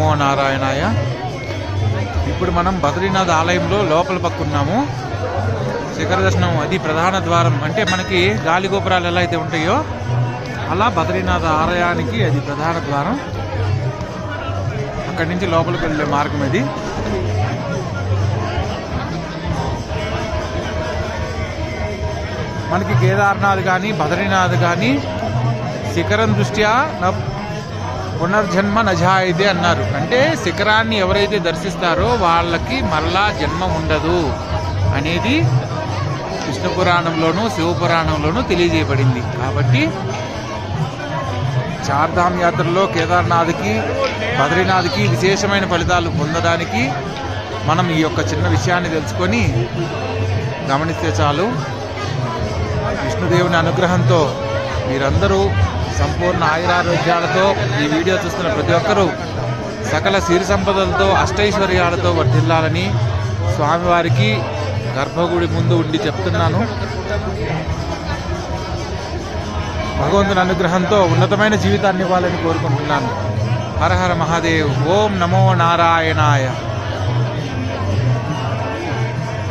నమో నారాయణాయ. ఇప్పుడు మనం బద్రీనాథ్ ఆలయంలో లోపల పక్కున్నాము. శిఖర దర్శనం అది ప్రధాన ద్వారం. అంటే మనకి గాలి గోపురాలు ఎలా అయితే ఉంటాయో అలా బద్రీనాథ్ ఆలయానికి అది ప్రధాన ద్వారం. అక్కడి నుంచి లోపలికి వెళ్ళే మార్గం ఇది మనకి కేదార్నాథ్ కానీ బద్రీనాథ్ కానీ శిఖరం దృష్ట్యా పునర్జన్మ నజాయిదే అన్నారు. అంటే శిఖరాన్ని ఎవరైతే దర్శిస్తారో వాళ్ళకి మరలా జన్మ ఉండదు అనేది విష్ణు పురాణంలోనూ శివపురాణంలోనూ తెలియజేయబడింది. కాబట్టి చార్ధామ్ యాత్రలో కేదార్నాథ్కి బద్రీనాథ్కి విశేషమైన ఫలితాలు పొందడానికి మనం ఈ యొక్క చిన్న విషయాన్ని తెలుసుకొని గమనిస్తే చాలు. విష్ణుదేవుని అనుగ్రహంతో మీరందరూ సంపూర్ణ ఆయురారోగ్యాలతో ఈ వీడియో చూస్తున్న ప్రతి ఒక్కరూ సకల సిరి సంపదలతో అష్టైశ్వర్యాలతో వర్ధిల్లాలని స్వామివారికి గర్భగుడి ముందు ఉండి చెప్తున్నాను. భగవంతుని అనుగ్రహంతో ఉన్నతమైన జీవితాన్ని ఇవ్వాలని కోరుకుంటున్నాను. హర హర మహాదేవ్. ఓం నమో నారాయణాయ.